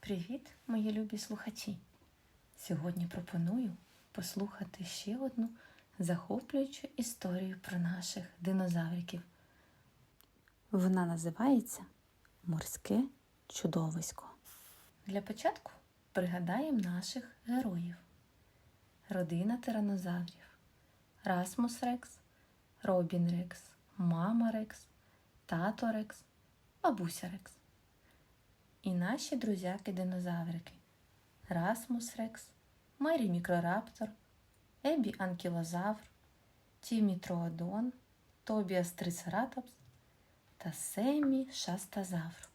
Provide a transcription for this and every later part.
Привіт, мої любі слухачі! Сьогодні пропоную послухати ще одну захоплюючу історію про наших динозавриків. Вона називається Морське чудовисько. Для початку пригадаємо наших героїв: родина тиранозаврів, Расмус Рекс, Робін Рекс, мама Рекс, тато Рекс, бабуся Рекс. І наші друзяки-динозаврики Расмус Рекс, Мері Мікрораптор, Ебі Анкілозавр, Тімі Троодон, Тобіас Трицератопс та Семі Шастазавр.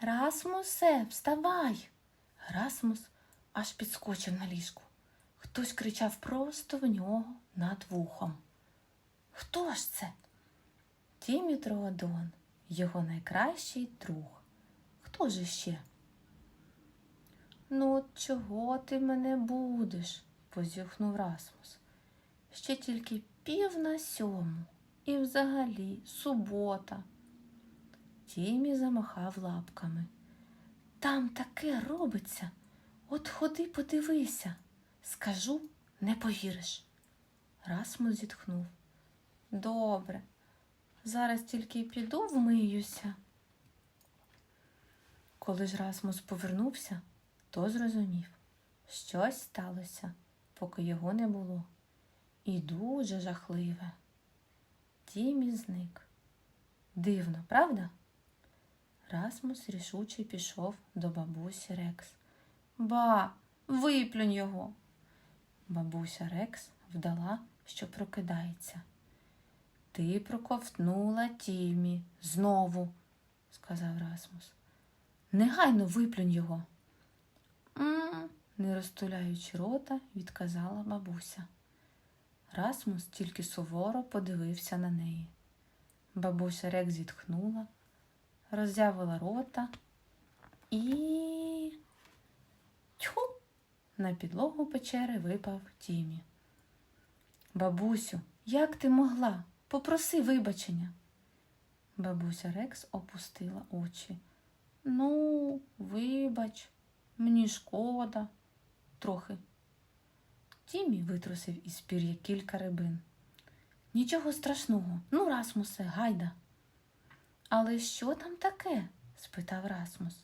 Расмусе, вставай! Расмус аж підскочив на ліжку. Хтось кричав просто в нього над вухом. Хто ж це? Тімі Троодон, його найкращий друг. Хто ще? Ну, от чого ти мене будеш? позіхнув Расмус. Ще тільки пів на сьому. І взагалі субота. Тімі замахав лапками. Там таке робиться. От ходи подивися. Скажу, не повіриш. Расмус зітхнув. Добре, зараз тільки піду вмиюся. Коли ж Расмус повернувся, то зрозумів, щось сталося, поки його не було. І дуже жахливе. Тімі зник. Дивно, правда? Расмус рішуче пішов до бабусі Рекс. Ба, виплюнь його. Бабуся Рекс вдала, що прокидається. Ти проковтнула Тімі знову, сказав Расмус. Негайно виплюнь його. м не розтуляючи рота, відказала бабуся. Расмус тільки суворо подивився на неї. Бабуся Рек зітхнула, роззявила рота і. Тьху! На підлогу печери випав Тімі. Бабусю, як ти могла? Попроси вибачення. Бабуся Рекс опустила очі. Ну, вибач, мені шкода, трохи. Тімі витрусив із пір'я кілька рибин. Нічого страшного, ну, Расмусе, гайда. Але що там таке? спитав Расмус.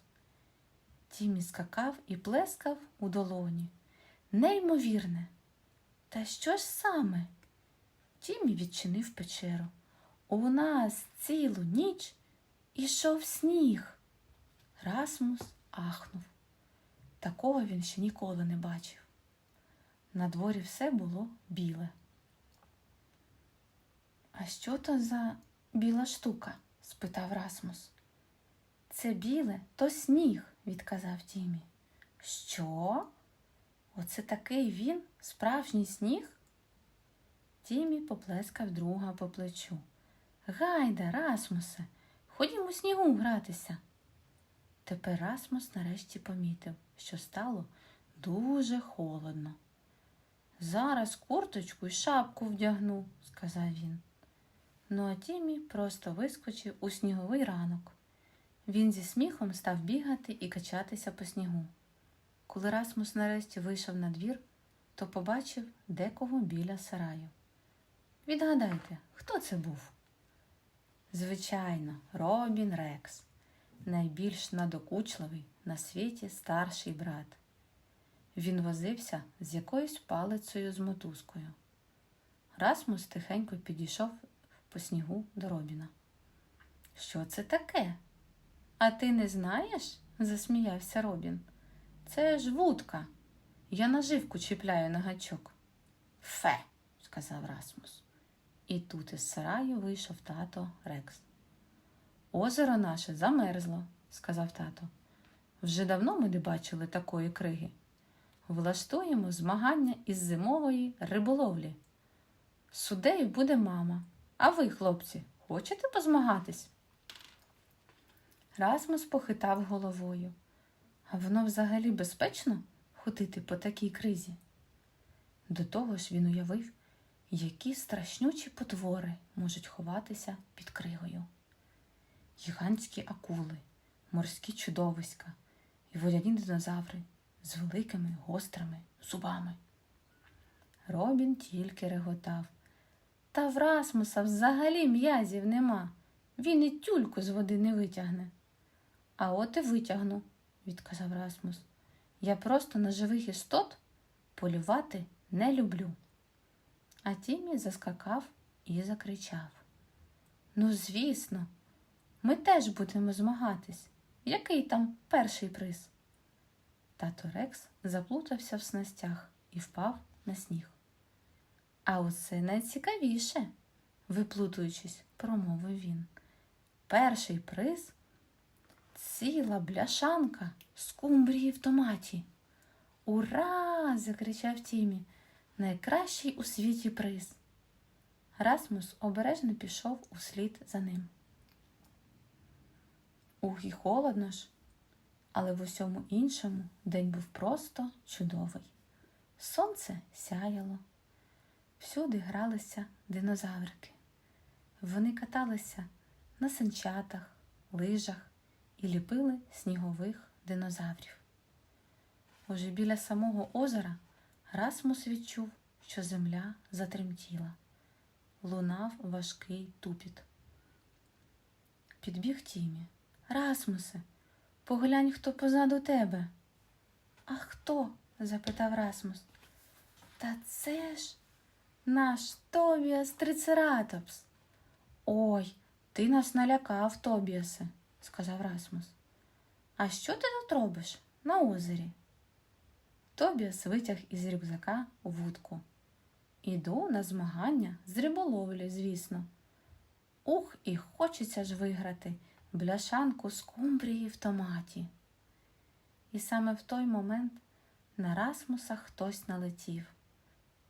Тімі скакав і плескав у долоні. Неймовірне. Та що ж саме? Тімі відчинив печеру. У нас цілу ніч ішов сніг. Расмус ахнув. Такого він ще ніколи не бачив. На дворі все було біле. А що то за біла штука? спитав Расмус. Це біле, то сніг, відказав Тімі. Що? Оце такий він, справжній сніг? Тімі поплескав друга по плечу. Гайда, Расмусе, ходімо снігу гратися. Тепер Расмус нарешті помітив, що стало дуже холодно. Зараз курточку і шапку вдягну, сказав він. Ну а Тімі просто вискочив у сніговий ранок. Він зі сміхом став бігати і качатися по снігу. Коли Расмус нарешті вийшов на двір, то побачив декого біля сараю. Відгадайте, хто це був? Звичайно, Робін Рекс, найбільш надокучливий на світі старший брат. Він возився з якоюсь палицею з мотузкою. Расмус тихенько підійшов по снігу до Робіна. Що це таке? А ти не знаєш? засміявся Робін. Це ж вудка. Я наживку чіпляю на гачок. Фе, сказав Расмус. І тут із сараю вийшов тато Рекс. Озеро наше замерзло, сказав тато. Вже давно ми не бачили такої криги. Влаштуємо змагання із зимової риболовлі. Судею буде мама. А ви, хлопці, хочете позмагатись? Расмус похитав головою. А воно взагалі безпечно ходити по такій кризі? До того ж він уявив, які страшнючі потвори можуть ховатися під кригою. Гігантські акули, морські чудовиська, і водяні динозаври з великими гострими зубами. Робін тільки реготав. Та в Расмуса взагалі м'язів нема. Він і тюльку з води не витягне. А от і витягну, відказав Расмус. Я просто на живих істот полювати не люблю. А Тімі заскакав і закричав. Ну, звісно, ми теж будемо змагатись. Який там перший приз? Тато Рекс заплутався в снастях і впав на сніг. А оце найцікавіше, виплутуючись, промовив він. Перший приз ціла бляшанка скумбрії в томаті. Ура! закричав Тімі. Найкращий у світі приз. Расмус обережно пішов услід за ним. Ух, і холодно ж, але в усьому іншому день був просто чудовий. Сонце сяяло, всюди гралися динозаврики. Вони каталися на санчатах, лижах і ліпили снігових динозаврів. Уже біля самого озера Расмус відчув, що земля затремтіла. Лунав важкий тупіт. Підбіг Тімі. Расмусе, поглянь, хто позаду тебе. А хто? запитав Расмус. Та це ж наш Тобіас Трицератопс. Ой, ти нас налякав, Тобіасе, сказав Расмус. А що ти тут робиш на озері? Тобіас витяг із рюкзака вудку. Іду на змагання з риболовлі, звісно. Ух, і хочеться ж виграти бляшанку скумбрії в томаті. І саме в той момент на Расмуса хтось налетів.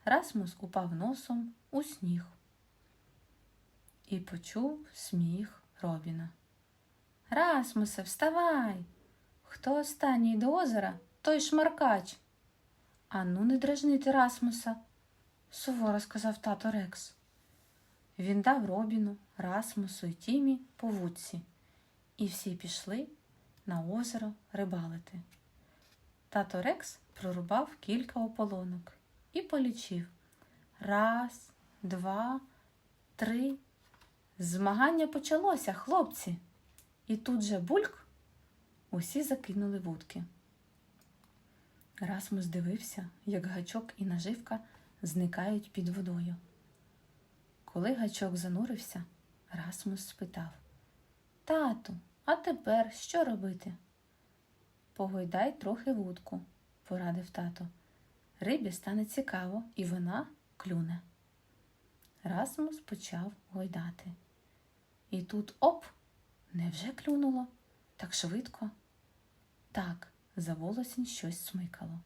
Расмус упав носом у сніг і почув сміх Робіна. Расмусе, вставай! Хто останній до озера, той шмаркач. Ану, не дражнити Расмуса, суворо сказав тато Рекс. Він дав Робіну, Расмусу і Тімі по вудці, і всі пішли на озеро рибалити. Тато Рекс прорубав кілька ополонок і полічив раз, два, три. Змагання почалося, хлопці. І тут же бульк усі закинули вудки. Расмус дивився, як гачок і наживка зникають під водою. Коли гачок занурився, Расмус спитав Тату, а тепер що робити? Погойдай трохи вудку, порадив тато. Рибі стане цікаво, і вона клюне. Расмус почав гойдати. І тут оп, невже клюнуло? Так швидко? Так, за волосінь щось смикало.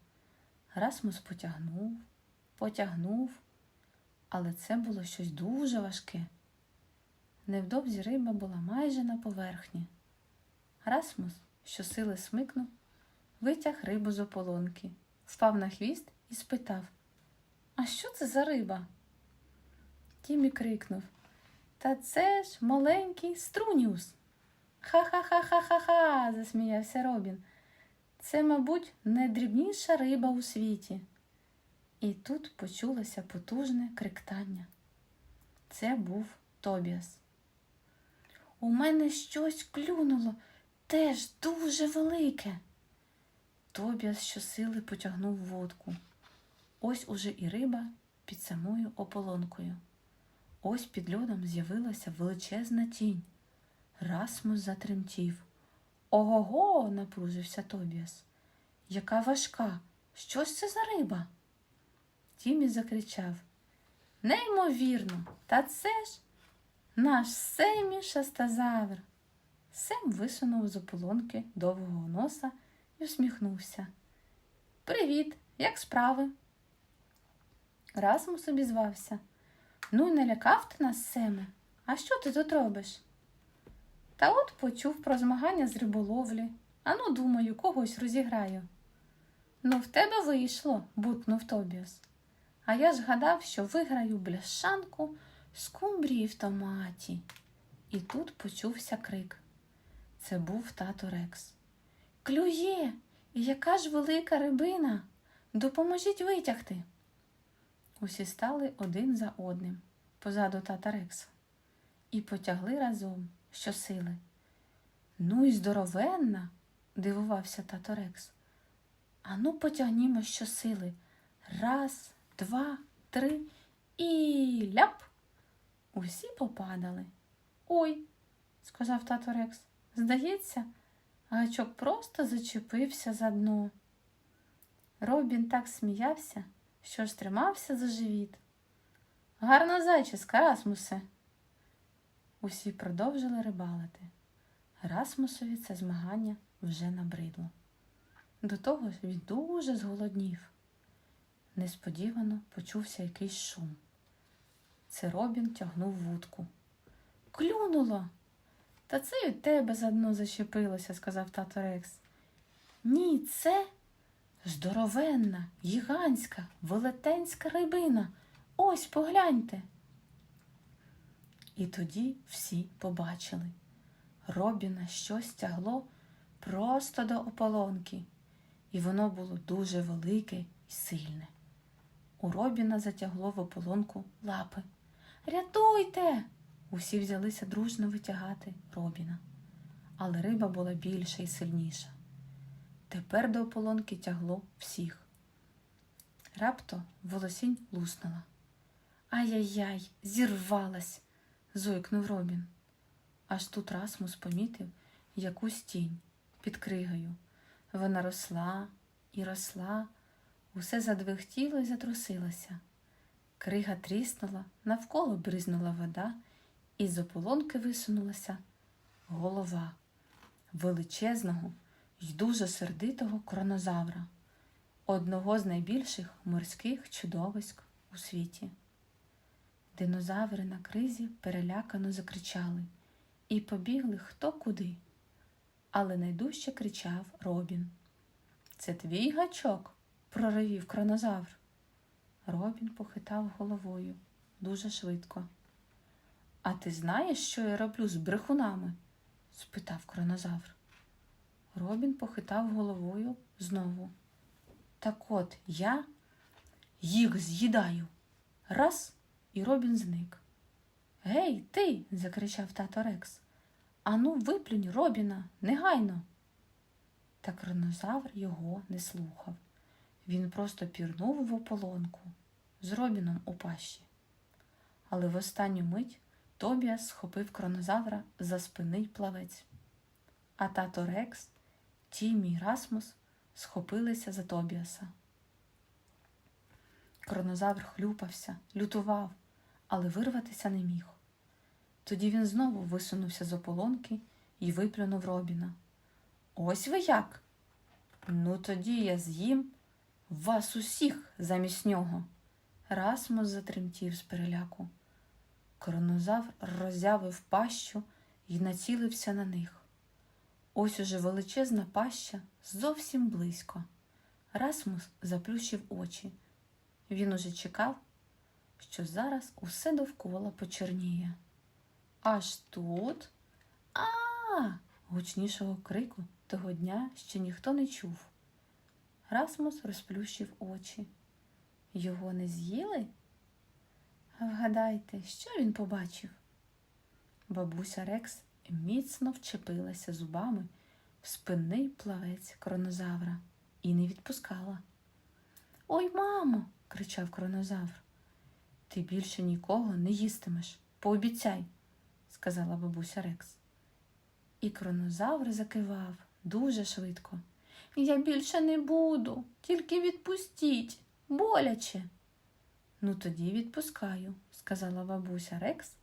Расмус потягнув, потягнув, але це було щось дуже важке. Невдовзі риба була майже на поверхні. Расмус, щосили смикнув, витяг рибу з ополонки, впав на хвіст і спитав А що це за риба? Тімі крикнув Та це ж маленький струніус. Ха-ха-ха-ха-ха-ха, засміявся Робін. Це, мабуть, найдрібніша риба у світі. І тут почулося потужне криктання. Це був Тобіас. У мене щось клюнуло, теж дуже велике. Тобіас щосили потягнув водку. Ось уже і риба під самою ополонкою. Ось під льодом з'явилася величезна тінь. Расмус затремтів. Ого-го, напружився Тобіас. Яка важка. Що ж це за риба? Тімі закричав. Неймовірно, та це ж наш Семі шастазавр. Сем висунув з ополонки довгого носа і усміхнувся. Привіт, як справи? Расмус обізвався. Ну, не лякав ти нас, Семе. А що ти тут робиш? Та от почув про змагання з риболовлі. Ану, думаю, когось розіграю. Ну, в тебе вийшло, буркнув Тобіас. А я ж гадав, що виграю бляшанку скумбрії в томаті. І тут почувся крик. Це був тато Рекс. Клює, яка ж велика рибина? Допоможіть витягти. Усі стали один за одним позаду тата Рекса і потягли разом щосили. Ну і здоровенна, дивувався тато Рекс. Ану потягнімо щосили. Раз, два, три і ляп. Усі попадали. Ой, сказав тато Рекс. Здається, гачок просто зачепився за дно. Робін так сміявся, що ж тримався за живіт. Гарна зачіска, Расмусе. Усі продовжили рибалити. Расмусові це змагання вже набридло. До того ж він дуже зголоднів. Несподівано почувся якийсь шум. Це Робін тягнув вудку. Клюнуло. Та це від тебе за дно зачепилося, сказав тато Рекс. Ні, це здоровенна, гігантська, велетенська рибина. Ось погляньте. І тоді всі побачили. Робіна щось тягло просто до ополонки, і воно було дуже велике і сильне. У Робіна затягло в ополонку лапи. Рятуйте! Усі взялися дружно витягати Робіна. Але риба була більша і сильніша. Тепер до ополонки тягло всіх. Рапто волосінь луснула. Ай-яй-яй, зірвалась, зойкнув Робін. Аж тут Расмус помітив якусь тінь під кригою. Вона росла і росла, усе задвихтіло і затрусилося. Крига тріснула, навколо бризнула вода, і з ополонки висунулася голова величезного й дуже сердитого кронозавра, одного з найбільших морських чудовиськ у світі. Динозаври на кризі перелякано закричали і побігли хто куди. Але найдужче кричав Робін. Це твій гачок? проривів кронозавр. Робін похитав головою дуже швидко. А ти знаєш, що я роблю з брехунами? спитав кронозавр. Робін похитав головою знову. Так от я їх з'їдаю. Раз, і Робін зник. Гей, ти. закричав тато Рекс. Ану, виплюнь Робіна, негайно. Та кронозавр його не слухав. Він просто пірнув в ополонку з Робіном у пащі. Але в останню мить Тобіас схопив кронозавра за спини й плавець. А тато Рекс, Тімі й Расмус схопилися за Тобіаса. Кронозавр хлюпався, лютував, але вирватися не міг. Тоді він знову висунувся з ополонки і виплюнув Робіна. Ось ви як? Ну, тоді я з'їм вас усіх замість нього. Расмус затремтів з переляку. Коронозавр роззявив пащу і націлився на них. Ось уже величезна паща зовсім близько. Расмус заплющив очі. Він уже чекав, що зараз усе довкола почерніє. Аж тут. А. Гучнішого крику того дня ще ніхто не чув. Расмус розплющив очі. Його не з'їли? Вгадайте, що він побачив? Бабуся Рекс міцно вчепилася зубами в спинний плавець кронозавра і не відпускала. Ой, мамо, кричав кронозавр. Ти більше нікого не їстимеш. Пообіцяй, сказала бабуся Рекс. І кронозавр закивав дуже швидко. Я більше не буду, тільки відпустіть, боляче. Ну, тоді відпускаю, сказала бабуся Рекс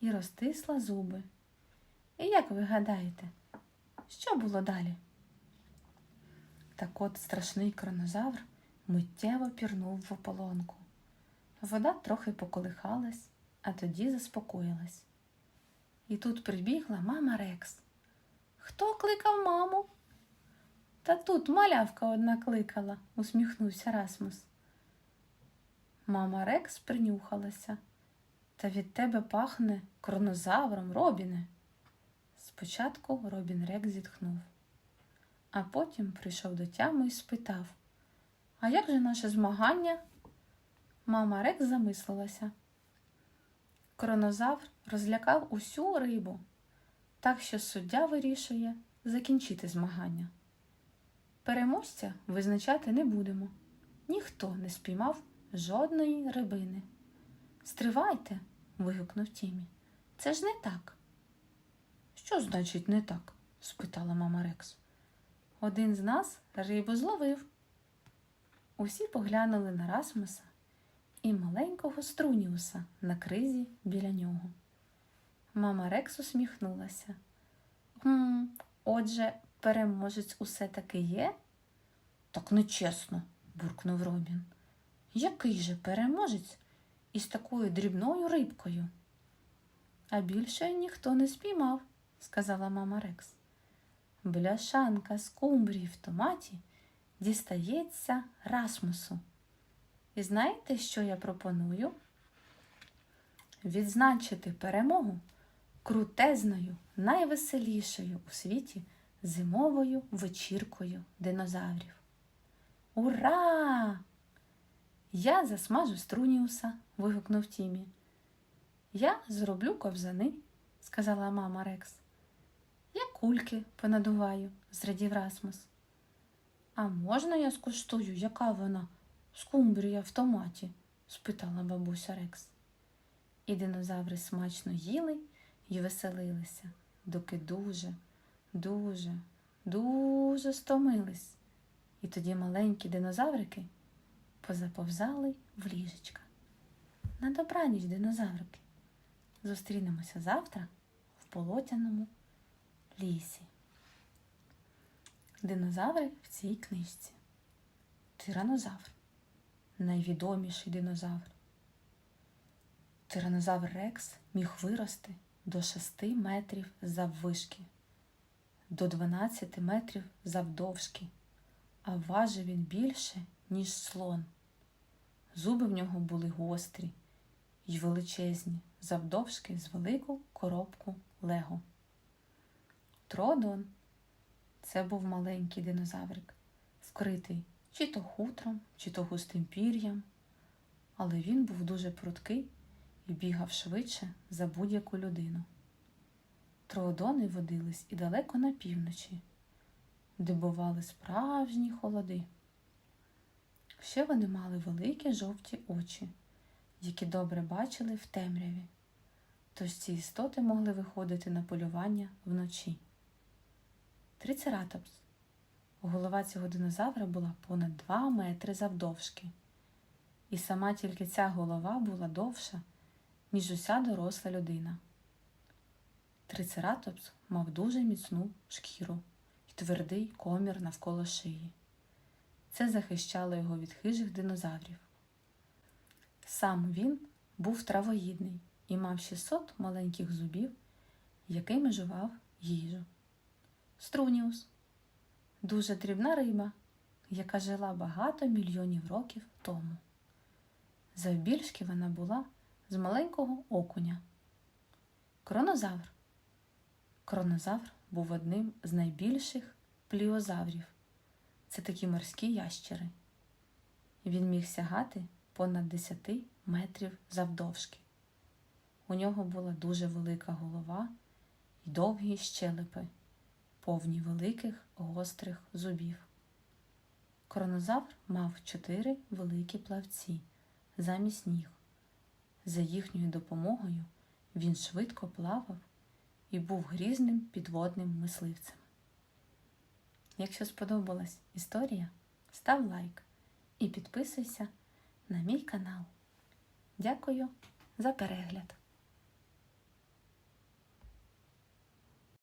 і розтисла зуби. І як ви гадаєте, що було далі? Так от страшний кронозавр миттєво пірнув в ополонку. Вода трохи поколихалась, а тоді заспокоїлась. І тут прибігла мама Рекс. Хто кликав маму? Та тут малявка одна кликала, усміхнувся Расмус. Мама Рекс принюхалася. Та від тебе пахне кронозавром, Робіне. Спочатку Робін Рекс зітхнув, а потім прийшов до тями і спитав: А як же наше змагання? Мама Рекс замислилася. Кронозавр розлякав усю рибу, так що суддя вирішує закінчити змагання. Переможця визначати не будемо. Ніхто не спіймав жодної рибини. Стривайте. вигукнув Тімі. Це ж не так. Що значить не так? спитала мама Рекс. Один з нас рибу зловив. Усі поглянули на Расмуса і маленького Струніуса на кризі біля нього. Мама Рекс усміхнулася. «Гм, Отже, переможець усе таки є? Так нечесно, буркнув Робін. Який же переможець із такою дрібною рибкою? А більше ніхто не спіймав, сказала мама Рекс. Бляшанка скумбрії в томаті дістається Расмусу. І знаєте, що я пропоную? Відзначити перемогу крутезною, найвеселішою у світі зимовою вечіркою динозаврів. Ура! Я засмажу Струніуса, вигукнув Тімі. Я зроблю ковзани, сказала мама Рекс. Я кульки понадуваю, зрадів Расмус. А можна я скуштую, яка вона скумбрія в томаті? спитала бабуся Рекс. І динозаври смачно їли і веселилися, доки дуже, дуже, дуже стомились. І тоді маленькі динозаврики позаповзали в ліжечка. На добраніч, динозаврики. Зустрінемося завтра в болотяному лісі. Динозаври в цій книжці. Тиранозавр. Найвідоміший динозавр. Тиранозавр Рекс міг вирости до 6 метрів заввишки, до 12 метрів завдовжки, а важив він більше, ніж слон. Зуби в нього були гострі й величезні, завдовжки з велику коробку Лего. Тродон це був маленький динозаврик, вкритий чи то хутром, чи то густим пір'ям, але він був дуже пруткий і бігав швидше за будь-яку людину. Троодони водились і далеко на півночі, де бували справжні холоди. Ще вони мали великі жовті очі, які добре бачили в темряві, тож ці істоти могли виходити на полювання вночі. Трицератопс. Голова цього динозавра була понад 2 метри завдовжки, і сама тільки ця голова була довша, ніж уся доросла людина. Трицератопс мав дуже міцну шкіру і твердий комір навколо шиї. Це захищало його від хижих динозаврів. Сам він був травоїдний і мав 600 маленьких зубів, якими жував їжу. Струніус дуже дрібна риба, яка жила багато мільйонів років тому. Завбільшки вона була з маленького окуня. Кронозавр. Кронозавр був одним з найбільших пліозаврів. Це такі морські ящери. Він міг сягати понад 10 метрів завдовжки. У нього була дуже велика голова і довгі щелепи, повні великих гострих зубів. Кронозавр мав чотири великі плавці замість ніг. За їхньою допомогою він швидко плавав і був грізним підводним мисливцем. Якщо сподобалась історія, став лайк і підписуйся на мій канал. Дякую за перегляд!